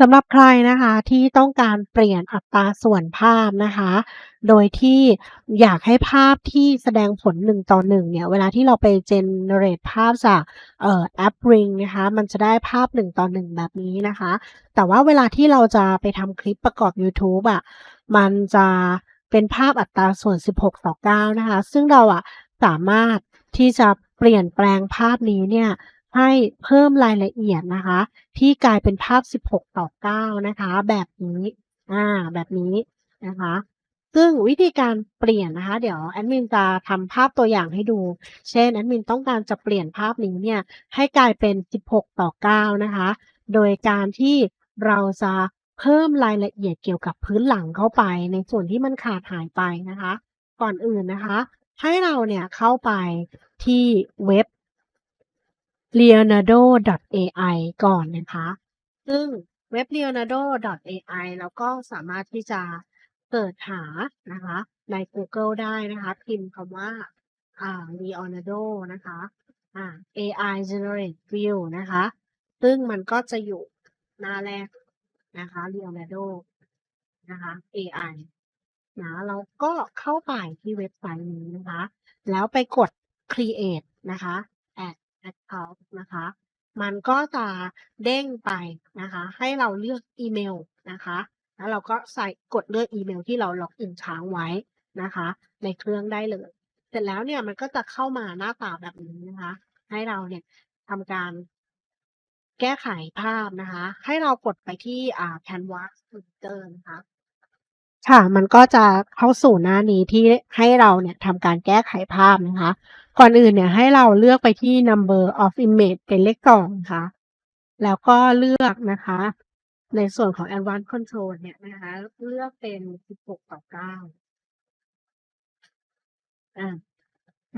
สำหรับใครนะคะที่ต้องการเปลี่ยนอัตราส่วนภาพนะคะ โดยที่อยากให้ภาพที่แสดงผล1ต่อ1เนี่ย เวลาที่เราไป generate ภาพจากเอ่อแอป Ring นะคะ มันจะได้ภาพ1ต่อ1แบบนี้นะคะ แต่ว่าเวลาที่เราจะไปทำคลิปประกอบยูทูบอะมันจะเป็นภาพอัตราส่วน 16 ต่อ 9 นะคะ ซึ่งเราอะสามารถที่จะเปลี่ยนแปลงภาพนี้เนี่ย ให้เพิ่มรายละเอียดนะคะ ที่กลายเป็นภาพ 16 ต่อ 9 นะคะ แบบนี้อ่าแบบนี้นะคะ ซึ่งวิธีการเปลี่ยนนะคะ เดี๋ยวแอดมินจะทำภาพตัวอย่างให้ดู เช่นแอดมินต้องการจะเปลี่ยนภาพนี้เนี่ยให้กลายเป็น 16 ต่อ 9 นะคะ โดยการที่เราจะเพิ่มรายละเอียดเกี่ยวกับพื้นหลังเข้าไป ในส่วนที่มันขาดหายไปนะคะ ก่อนอื่นนะคะ ให้เราเนี่ยเข้าไปที่เว็บ leonardo.ai ก่อนนะคะ ซึ่งเว็บ leonardo.ai เราก็สามารถที่จะเสิร์ชหานะคะในกูเกิลได้นะคะ พิมพ์คำว่าอ่า leonardo นะคะอ่า AI generate view นะคะ ซึ่งมันก็จะอยู่หน้าแรกนะคะ leonardo นะคะ AI นะแล้วก็เข้าไปที่เว็บไซต์นี้นะคะ แล้วไปกด create นะคะ add account นะคะ มันก็จะเด้งไปนะคะ ให้เราเลือกอีเมลนะคะ แล้วเราก็ใส่กดเลือกอีเมลที่เราล็อกอินค้างไว้นะคะ ในเครื่องได้เลย เสร็จแล้วเนี่ยมันก็จะเข้ามาหน้าตาแบบนี้นะคะ ให้เราเนี่ยทำการแก้ไขภาพนะคะ ให้เรากดไปที่อ่า Canvas Editor นะคะ ค่ะ มันก็จะเข้าสู่หน้านี้ที่ให้เราเนี่ยทำการแก้ไขภาพนะคะ ก่อนอื่นเนี่ยให้เราเลือกไปที่ number of image เป็นเลข2นะคะแล้วก็เลือกนะคะ ในส่วนของ advanced control เนี่ยนะคะ เลือกเป็น 16 ต่อ9อา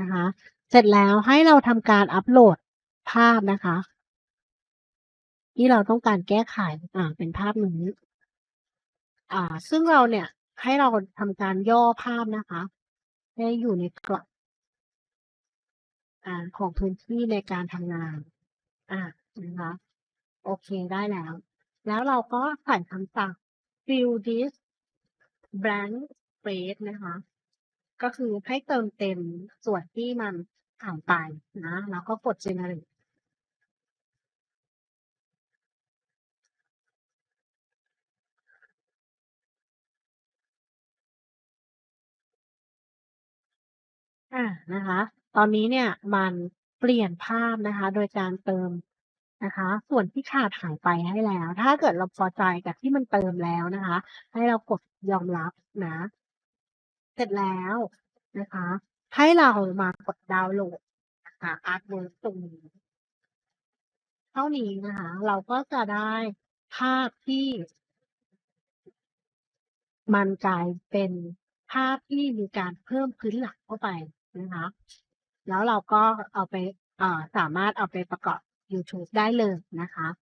นะคะ เสร็จแล้วให้เราทำการอัปโหลดภาพนะคะ ที่เราต้องการแก้ไขอ่าเป็นภาพนี้อ่า ซึ่งเราเนี่ยให้เราทำการย่อภาพนะคะ ให้อยู่ในกรอบ อ่าของพื้นที่ในการทำงาน อ่านะคะโอเคได้แล้ว แล้วเราก็ใส่คำสั่ง fill this blank space นะคะ ก็คือให้เติมเต็มส่วนที่มันหายไปนะ แล้วก็กด generate อานะคะ ตอนนี้เนี่ยมันเปลี่ยนภาพนะคะ โดยการเติมนะคะ ส่วนที่ขาดหายไปให้แล้ว ถ้าเกิดเราพอใจกับที่มันเติมแล้วนะคะ ให้เรากดยอมรับนะ เสร็จแล้วนะคะ ให้เรามากดดาวน์โหลดนะคะอาร์ตเวิร์ตรงนี้เท่านี้นะคะ เราก็จะได้ภาพที่มันกลายเป็นภาพที่มีการเพิ่มพื้นหลังเข้าไปนะคะ แล้วเราก็เอาไปสามารถเอาไปประกอบยูทูบได้เลยนะคะ